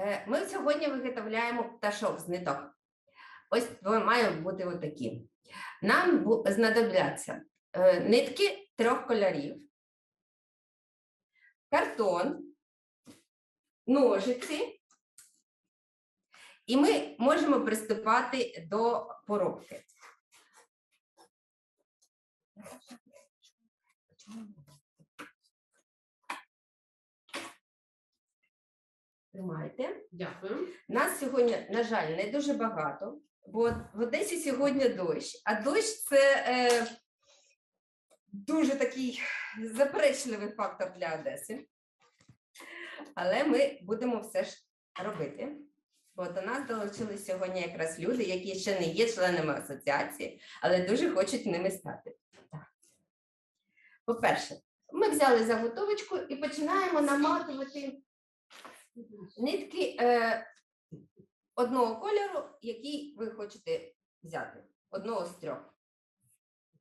Е, Ми сьогодні виготовляємо пташок з ниток. Ось вони мають бути отакі. Нам знадобляться е, нитки трьох кольорів, картон, ножиці, і ми можемо приступати до поробки. Тримайте. Дякую. Нас сьогодні, на жаль, не дуже багато, бо в Одесі сьогодні дощ, а дощ це е, дуже такий заперечливий фактор для Одеси. Але ми будемо все ж робити. Бо до нас долучились сьогодні якраз люди, які ще не є членами асоціації, але дуже хочуть ними стати. По-перше, ми взяли заготовочку і починаємо наматувати нитки е, одного кольору, який ви хочете взяти. Одного з трьох.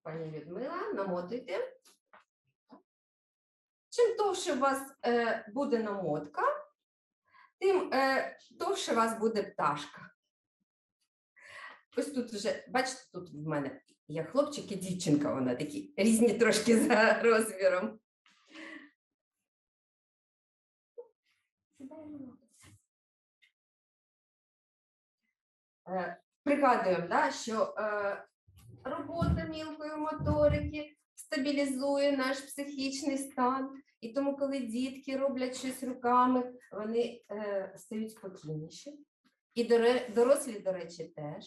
Пані Людмила, намотуйте. Чим довше у вас е, буде намотка, тим е, довше у вас буде пташка. Ось тут вже, бачите, тут в мене є хлопчик і дівчинка, вона такі різні трошки за розміром. Пригадуємо, да, що е, робота мілкої моторики стабілізує наш психічний стан. І тому, коли дітки роблять щось руками, вони е, стають спокійніші. І дорослі, до речі, теж.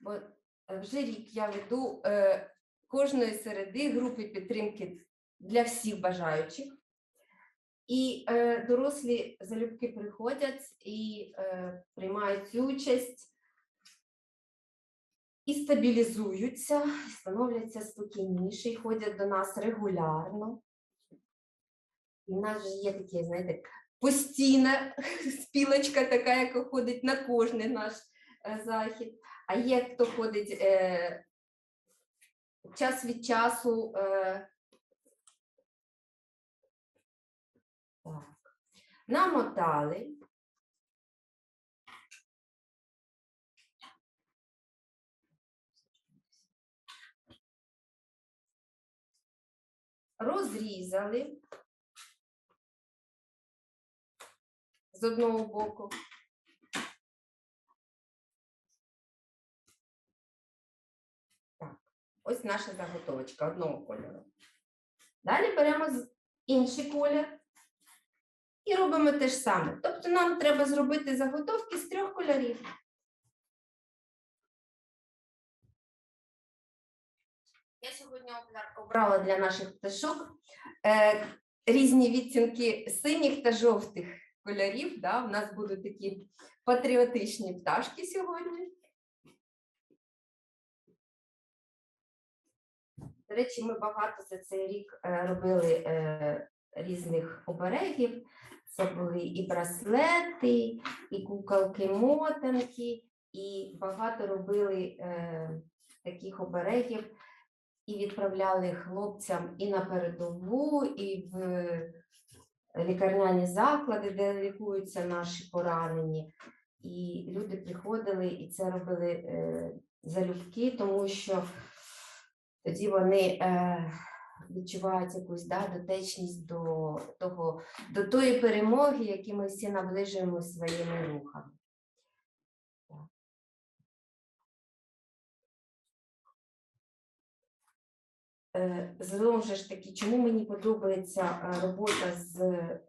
Бо е, вже рік я веду е, кожної середи групи підтримки для всіх бажаючих. І е, дорослі залюбки приходять і е, приймають участь і стабілізуються, становляться спокійніші, і ходять до нас регулярно. І в нас же є таке, знаєте, постійна спілочка, така, яка ходить на кожний наш е, захід. А є хто ходить е, час від часу. Е, так. Намотали. Розрізали з одного боку. Так, ось наша заготовочка одного кольору. Далі беремо інший колір і робимо те ж саме. Тобто нам треба зробити заготовки з трьох кольорів. Сьогодні обра- обрала для наших пташок е, різні відтінки синіх та жовтих кольорів. Да? У нас будуть такі патріотичні пташки сьогодні. До речі, ми багато за цей рік е, робили е, різних оберегів. Це були і браслети, і куколки-мотанки, і багато робили е, таких оберегів і відправляли хлопцям і на передову, і в лікарняні заклади, де лікуються наші поранені. І люди приходили і це робили е, залюбки, тому що тоді вони е, відчувають якусь да, дотечність до того, до тої перемоги, які ми всі наближуємо своїми рухами. Знову ж таки, чому мені подобається е, робота з е,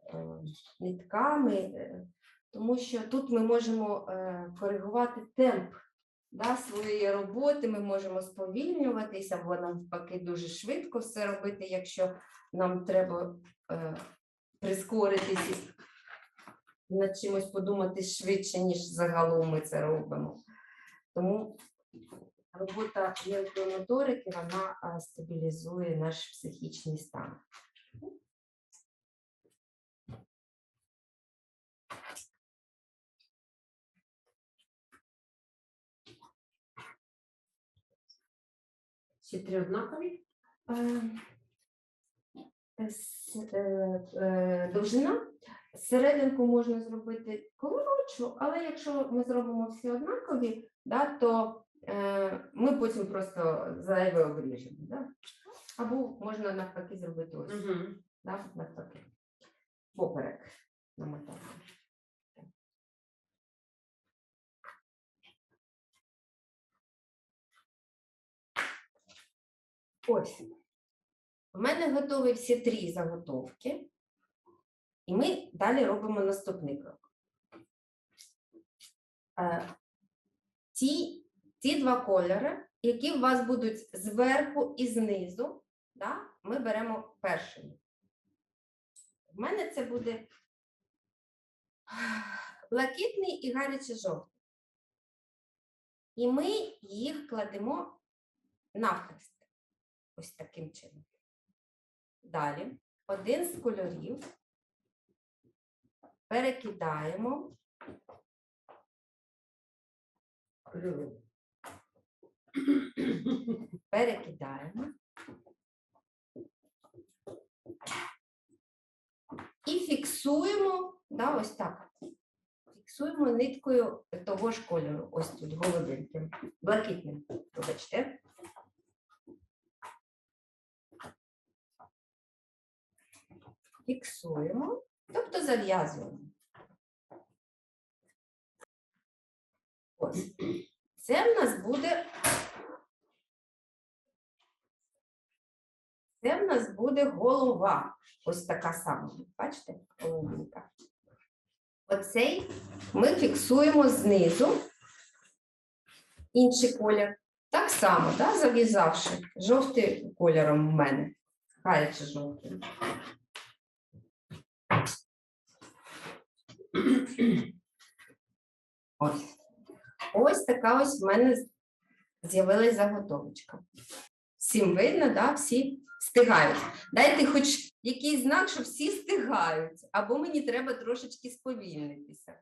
нитками? Е, Тому що тут ми можемо е, коригувати темп да, своєї роботи, ми можемо сповільнюватися, або навпаки дуже швидко все робити, якщо нам треба е, прискоритися і над чимось подумати швидше, ніж загалом ми це робимо. Тому робота мілкої вона стабілізує наш психічний стан. Всі три однакові? Е, е, е, Довжина. Серединку можна зробити скотчу, але якщо ми зробимо всі однакові, да, то ми потім просто зайве обріжемо. Да? Або можна навпаки зробити ось. Угу. Да, навпаки. Поперек намотати. Ось. У мене готові всі три заготовки. І ми далі робимо наступний крок. Е, Ті, ті два кольори, які у вас будуть зверху і знизу, да, ми беремо першими. У мене це буде блакитний і гарячий жовтий. І ми їх кладемо навхрест. Ось таким чином. Далі один з кольорів перекидаємо перекидаємо. І фіксуємо, да, ось так. Фіксуємо ниткою того ж кольору, ось тут голубеньким, блакитним, вибачте. Фіксуємо, тобто зав'язуємо. Ось. Це в нас буде Це в нас буде голова. Ось така сама. Бачите? Голубенька. Оцей ми фіксуємо знизу. Інший колір. Так само, да, зав'язавши жовтим кольором в мене. Гаряче жовтим. Ось. Ось така ось в мене з'явилась заготовочка. Всім видно, да? всі встигають. Дайте хоч якийсь знак, що всі встигають, або мені треба трошечки сповільнитися.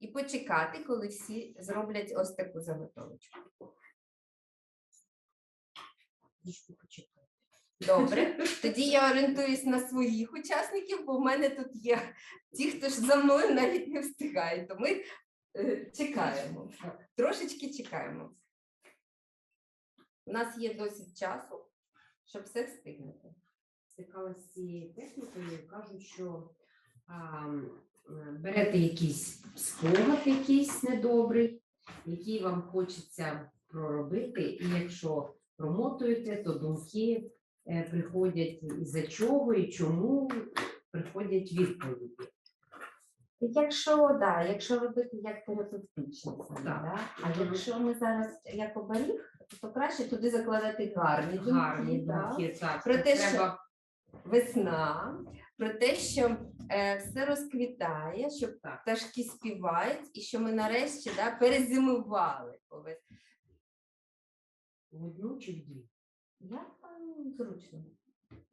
І почекати, коли всі зроблять ось таку заготовочку. Добре, тоді я орієнтуюсь на своїх учасників, бо в мене тут є ті, хто ж за мною навіть не встигає. То ми е, чекаємо. Трошечки чекаємо. У нас є досить часу, щоб все встигнути. З цією технікою, кажуть, що а, берете якийсь спогад, якийсь недобрий, який вам хочеться проробити, і якщо промотуєте, то думки е, приходять із-за чого і чому приходять відповіді. Якщо, да, якщо робити як терапевтично, саме, да? а якщо ми зараз як оберіг, то краще туди закладати гарні думки, Гарні думки, так. Про це те, що- весна, про те, що е, все розквітає, що Так. пташки співають, і що ми нарешті да, перезимували. В одну чи в дві. Як зручно?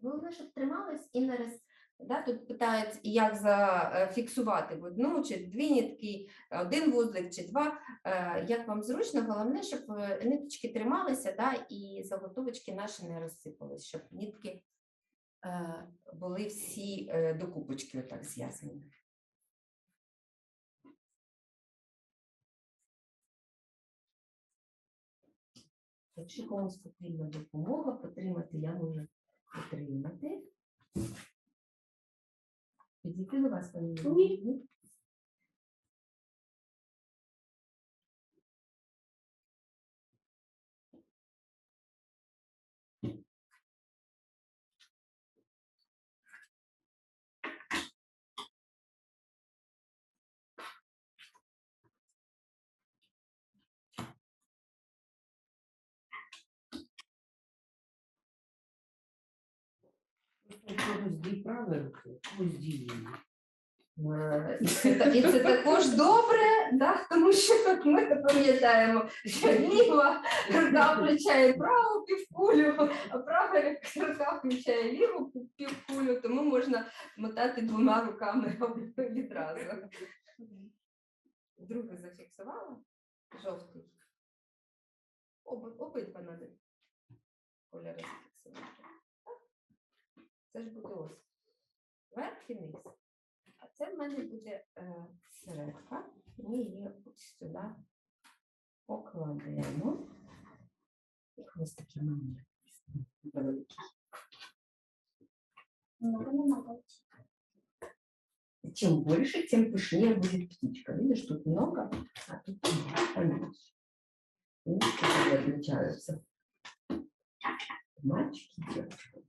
Головне, щоб тримались і не роз... Да, тут питають, як зафіксувати в одну чи дві нитки, один вузлик чи два. Е, Як вам зручно, головне, щоб е, ниточки трималися да, і заготовочки наші не розсипались, щоб нитки е, були всі е, до купочки отак зв'язані. Якщо комусь потрібна допомога, потримати я можу потримати. Підійти до вас, пані Ні. Когось дві праві руки, когось дві ліві. Е, І це, також добре, да? тому що ми пам'ятаємо, що ліва рука включає праву півкулю, а права рука включає ліву півкулю, тому можна мотати двома руками відразу. Другу зафіксувала, жовтий. Обидва надо кольори зафіксувати. Так? Це ж буде ось. Верх і низ. А це в мене буде е, середка. Ми її ось сюди покладемо. І ось такі маленькі. великі. Много намазать. Чем больше, тем пышнее будет птичка. Видишь, тут много, а тут поменьше. Видишь, как они отличаются. Мальчики, девочки.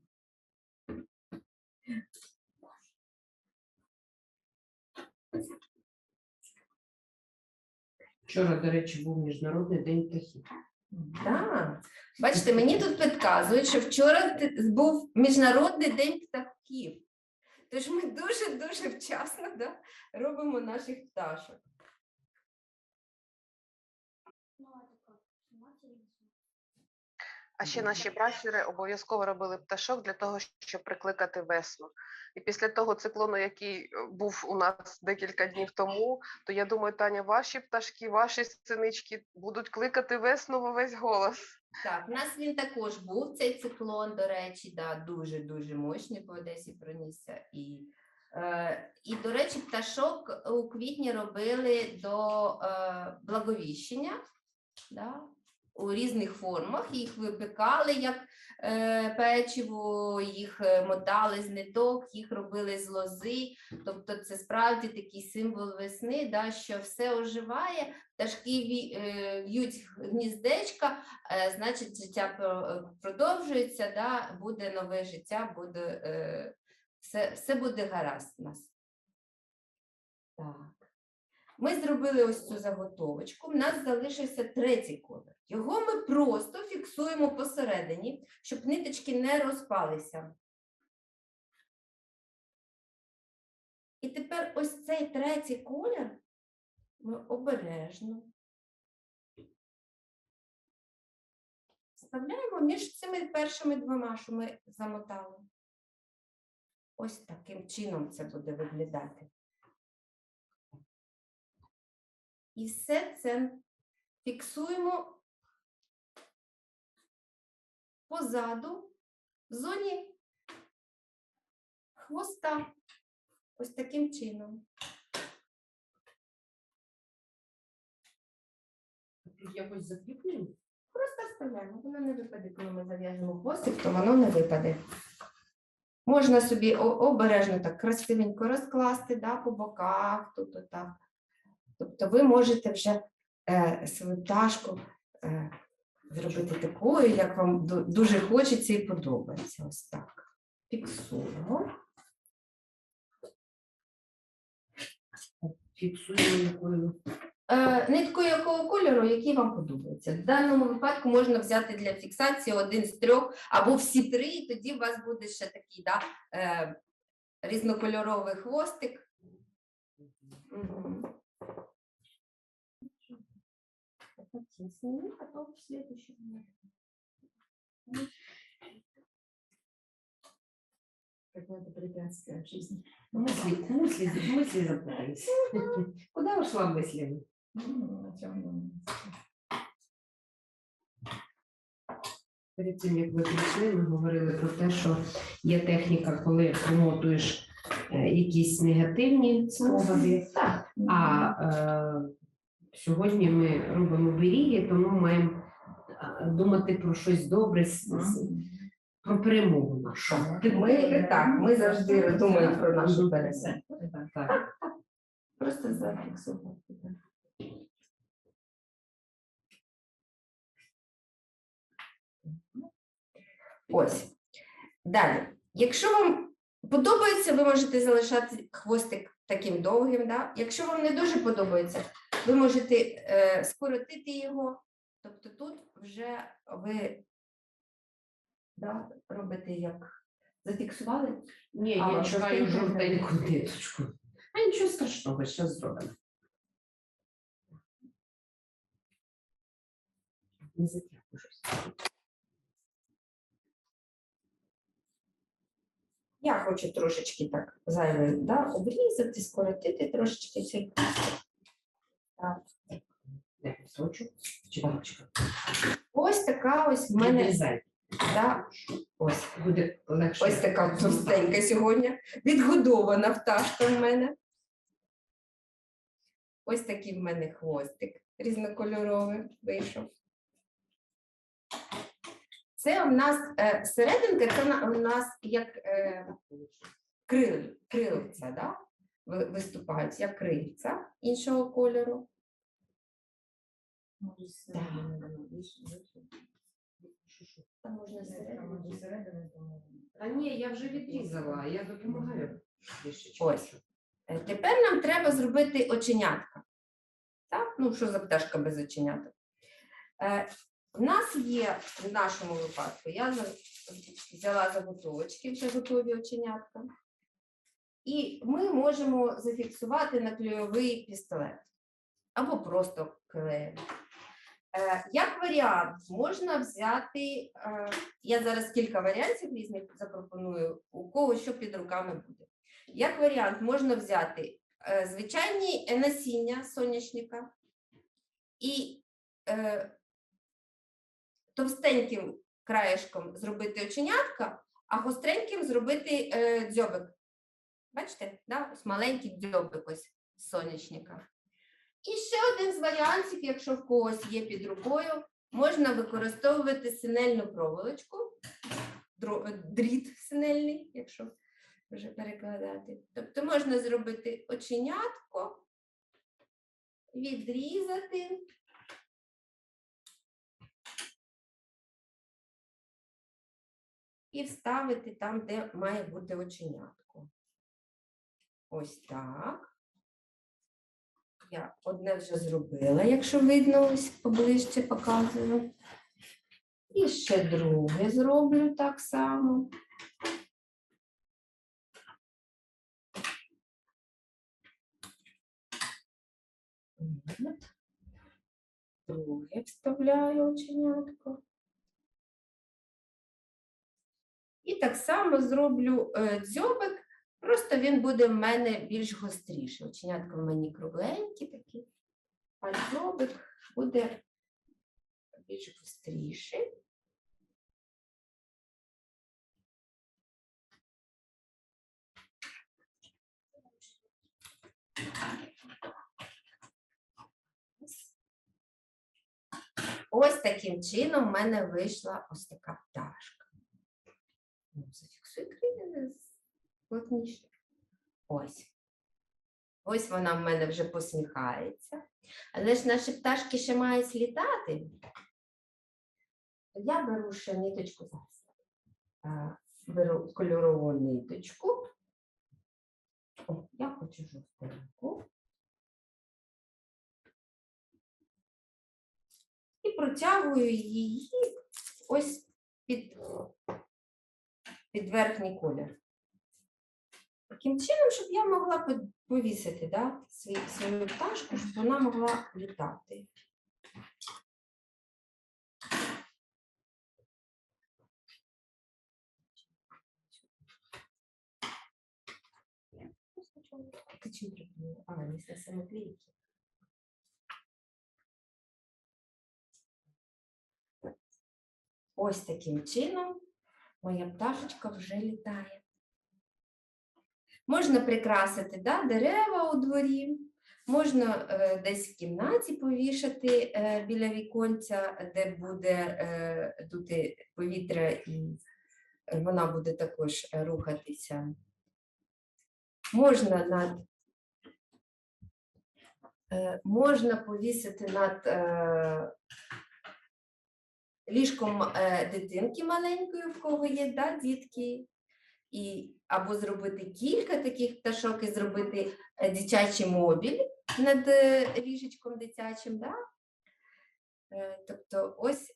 Вчора, до речі, був Міжнародний день птахів. Так. Бачите, мені тут підказують, що вчора був Міжнародний день птахів. Тож ми дуже-дуже вчасно да, робимо наших пташок. А ще наші пращури обов'язково робили пташок для того, щоб прикликати весну. І після того циклону, який е, був у нас декілька днів тому, то я думаю, Таня, ваші пташки, ваші синички будуть кликати весну в увесь голос. Так, у нас він також був цей циклон, до речі, да, дуже-дуже мощний по Одесі пронісся. І, е, і, до речі, пташок у квітні робили до е, благовіщення да, у різних формах. Їх випекали як е, печиво, їх е, мотали з ниток, їх робили з лози. Тобто це справді такий символ весни, да, що все оживає, пташки е, в'ють гніздечка, е, значить, життя продовжується, да, буде нове життя, буде, е, все, все буде гаразд у нас. Так. Ми зробили ось цю заготовочку. У нас залишився третій колір. Його ми просто фіксуємо посередині, щоб ниточки не розпалися. І тепер ось цей третій колір ми обережно вставляємо між цими першими двома, що ми замотали. Ось таким чином це буде виглядати. І все це фіксуємо позаду, в зоні хвоста. Ось таким чином. Якось закріплюємо. Просто вставляємо, воно не випаде, коли ми зав'яжемо хвостик, то воно не випаде. Можна собі обережно так красивенько розкласти да, по боках, тут отак. Тобто ви можете вже е, свою пташку е, зробити такою, як вам дуже хочеться і подобається. Ось так. Фіксуємо. Фіксуємо якою. Е, Нитку якого кольору, який вам подобається. В даному випадку можна взяти для фіксації один з трьох або всі три, і тоді у вас буде ще такий да, е, різнокольоровий хвостик Мгм. Это сними, потом в следующий. Какое-то препятствие в жизни. Мысли, мысли, мысли запутались. Куда ушла мыслями? Ну, о чем думать? Перед тим, як ви прийшли, ми говорили про те, що є техніка, коли промотуєш е, якісь негативні спогади. Так. А е, сьогодні ми робимо беріги, тому маємо думати про щось добре, про перемогу нашу. Ми, так, ми завжди думаємо про нашу перемогу. Так. Просто зафіксувати. Ось. Далі. Якщо вам подобається, ви можете залишати хвостик таким довгим. Да? Якщо вам не дуже подобається, ви можете е, скоротити його. Тобто тут вже ви да, робите як зафіксували. Ні, А, я чекаю жовтеньку жовтеньку ниточку. А нічого страшного, зараз зробимо. Не затягую щось. Я хочу трошечки так зайвий да, обрізати, скоротити трошечки цей. Так. Де кусочок? Чи паличка? Ось така ось в мене да, ось, Буде легше. ось така товстенька сьогодні. Відгодована пташка в мене. Ось такий в мене хвостик різнокольоровий вийшов. Це у нас е, серединка, це у нас як е, крил, крилця, да? Ви- виступають як крильця іншого кольору. Може. Що, що? Там можна зсередини. Та ні, я вже відрізала, я допомагаю. Ось. Е, Тепер нам треба зробити оченятка. Так? Ну, що за пташка без оченяток? Е, У нас є в нашому випадку, я взяла заготовочки, вже готові оченятка. І ми можемо зафіксувати на клейовий пістолет або просто клеєм. Е, Як варіант, можна взяти, е, я зараз кілька варіантів різних запропоную, у кого що під руками буде. Як варіант, можна взяти е, звичайні насіння соняшника і товстеньким краєшком зробити оченятка, а гостреньким зробити дзьобик. Бачите, да? ось маленький дзьобик ось з соняшника. І ще один з варіантів, якщо в когось є під рукою, можна використовувати синельну проволочку, дріт синельний, якщо вже перекладати. Тобто можна зробити оченятко, відрізати. І вставити там, де має бути оченятко. Ось так. Я одне вже зробила, якщо видно, ось поближче показую. І ще друге зроблю так само. Друге вставляю оченятко. І так само зроблю е, дзьобик, просто він буде в мене більш гостріший. Оченятка в мені кругленькі такі, а дзьобик буде більш гостріший. Ось таким чином в мене вийшла ось така пташка. Ну, Зафіксуй крилля плотніше. Ось. Ось вона в мене вже посміхається. Але ж наші пташки ще мають літати. Я беру ще ниточку зараз. Беру кольорову ниточку. О, я хочу жовтеньку. І протягую її ось під, під верхній колір. Таким чином, щоб я могла повісити да, свій, свою пташку, щоб вона могла літати. Ти чим прикрила? А, не самоклейки. Ось таким чином моя пташечка вже літає. Можна прикрасити да, дерева у дворі, можна е, десь в кімнаті повішати е, біля віконця, де буде е, дути повітря і вона буде також рухатися. Можна над е, можна повісити над е, ліжком е, дитинки маленької, в кого є да, дітки, і або зробити кілька таких пташок і зробити е, дитячий мобіль над е, ліжечком дитячим. Да? Е, Тобто, ось,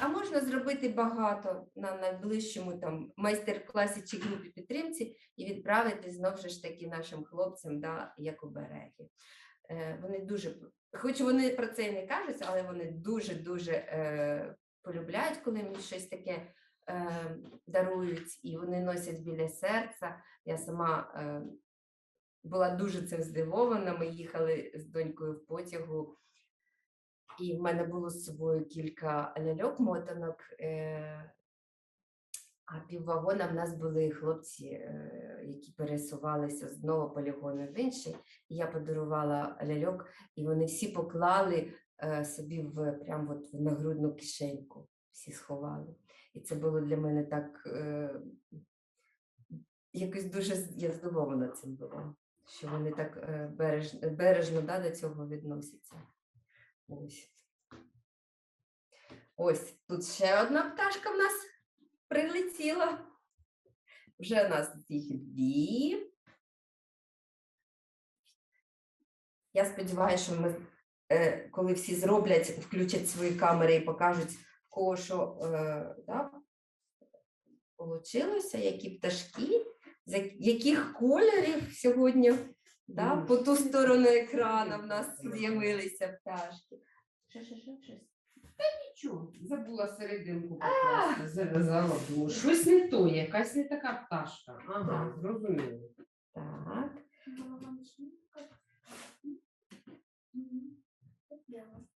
а можна зробити багато на найближчому там майстер-класі чи групі підтримці і відправити знову ж таки нашим хлопцям, да, як обереги. Е, Вони дуже, хоч вони про це і не кажуть, але вони дуже-дуже е, полюбляють, коли мені щось таке е, дарують, і вони носять біля серця. Я сама е, була дуже цим здивована. Ми їхали з донькою в потягу, і в мене було з собою кілька ляльок мотанок. Е, А піввагона в нас були хлопці, е, які пересувалися з одного полігону в інший. Я подарувала ляльок, і вони всі поклали е, собі в прям от в нагрудну кишеньку. Всі сховали. І це було для мене так е, якось дуже я здивована цим була, що вони так е, береж, бережно да, до цього відносяться. Ось. Ось тут ще одна пташка в нас прилетіла. Вже у нас їх дві. Я сподіваюся, що ми, е, коли всі зроблять, включать свої камери і покажуть, кого що е, да, получилося, які пташки, з яких кольорів сьогодні да, по ту сторону екрану в нас з'явилися пташки. Що, що, що, щось? Нічого, забула серединку покласти, зав'язала, думаю, щось не то, якась не така пташка. Ага, зрозуміло. Так. Мгм. Ну, це навіть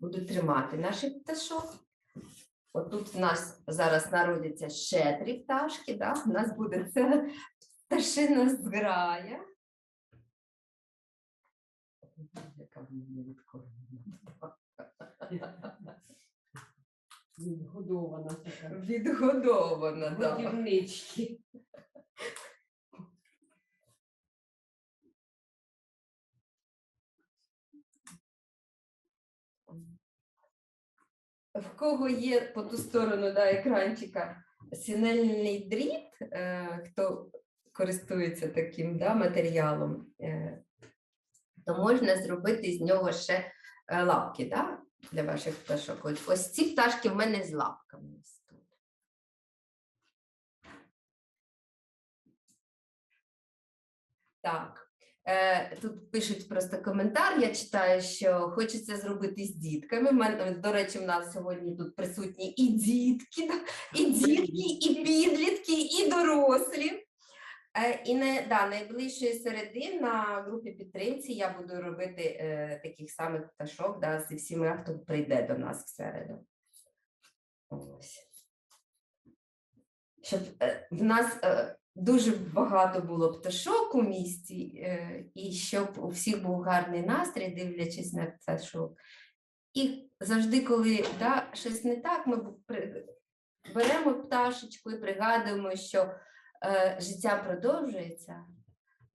буду. Тримати наших пташок. Отут в нас зараз народяться ще три пташки, да? у нас буде це пташина зграя. Яка вона невідкормлена. Відгодована така. Відгодована, да. Годівнички. в кого є по ту сторону да, екранчика синельний дріт, е, хто користується таким да, матеріалом, е, то можна зробити з нього ще е, лапки да, для ваших пташок. Ось, ці пташки в мене з лапками. ось тут. Так. Е, Тут пишуть просто коментар. Я читаю, що хочеться зробити з дітками. Мене, до речі, в нас сьогодні тут присутні і дітки, і дітки, і підлітки, і дорослі. Е, І не, да, найближчої середи на групі підтримці я буду робити е, таких самих пташок да, зі всіма, хто прийде до нас в. Ось. Щоб е, в нас е, дуже багато було пташок у місті, е, і щоб у всіх був гарний настрій, дивлячись на пташок. І завжди, коли да, щось не так, ми беремо пташечку і пригадуємо, що е, життя продовжується.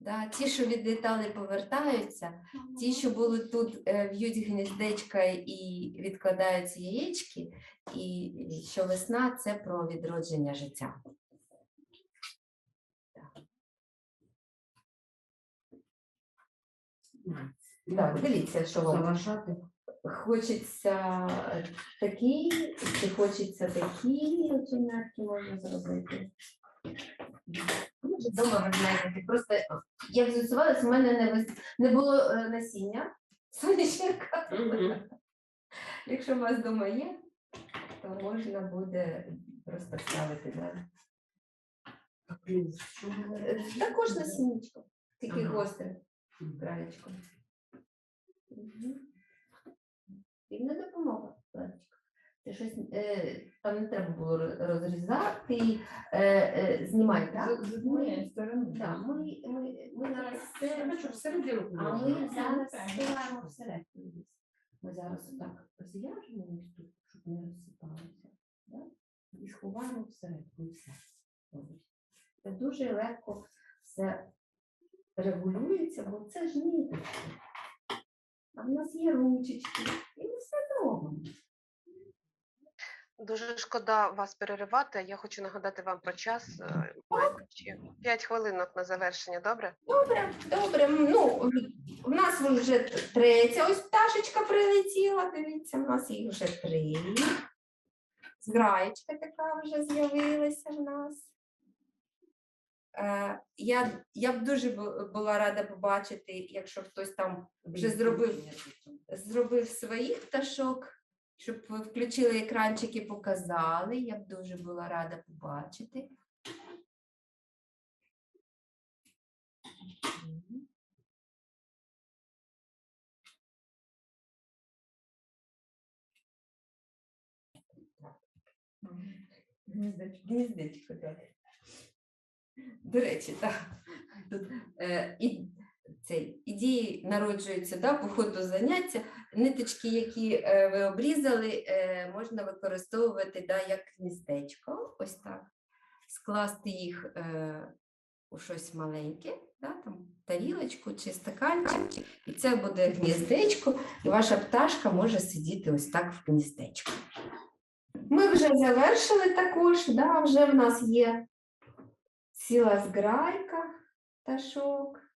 Да, ті, що відлітали, повертаються, ті, що були тут, е, в'ють гніздечка і відкладаються яєчки, і що весна це про відродження життя. Так, дивіться, що вам Залишати. хочеться такий, чи хочеться такі оченятки можна зробити. Може, Дома ви знаєте, просто як з'ясувалося, в мене не, вис- не було е, насіння соняшника. Мгм. Якщо у вас вдома є, то можна буде просто ставити. Да? Також насіннячко, тільки Ага. гостре Мгм. краєчком. Мгм. Спільна допомога, Владочка. Це щось е, там не треба було розрізати, е, е, знімай, так? З однієї сторони. Так, ми, ми, ми зараз все, бачу, всерединку а ми зараз так. збираємо всередину. Ми зараз так зв'яжемо ось тут, щоб не розсипалося, да? і сховаємо всередину і все. Це дуже легко все регулюється, бо це ж ниточки. А в нас є ручечки, і. Дуже шкода вас переривати. Я хочу нагадати вам про час. е, 5 хвилинок на завершення, добре? Добре, добре. Ну, в нас вже третя ось пташечка прилетіла. Дивіться, в нас їх вже три. Зграєчка така вже з'явилася в нас. Е, Я, я б дуже була рада побачити, якщо хтось там вже зробив, зробив своїх пташок, щоб ви включили екранчик і показали. Я б дуже була рада побачити. Гніздечко, гніздечко, так. До речі, так. Тут, е, і, цей, ідеї народжуються да, по ходу заняття. Ниточки, які е, ви обрізали, е, можна використовувати да, як гніздечко. Ось так. Скласти їх е, у щось маленьке, да, там, тарілочку чи стаканчик, і це буде гніздечко, і ваша пташка може сидіти ось так в гніздечку. Ми вже завершили також, да, вже в нас є ціла зграйка пташок.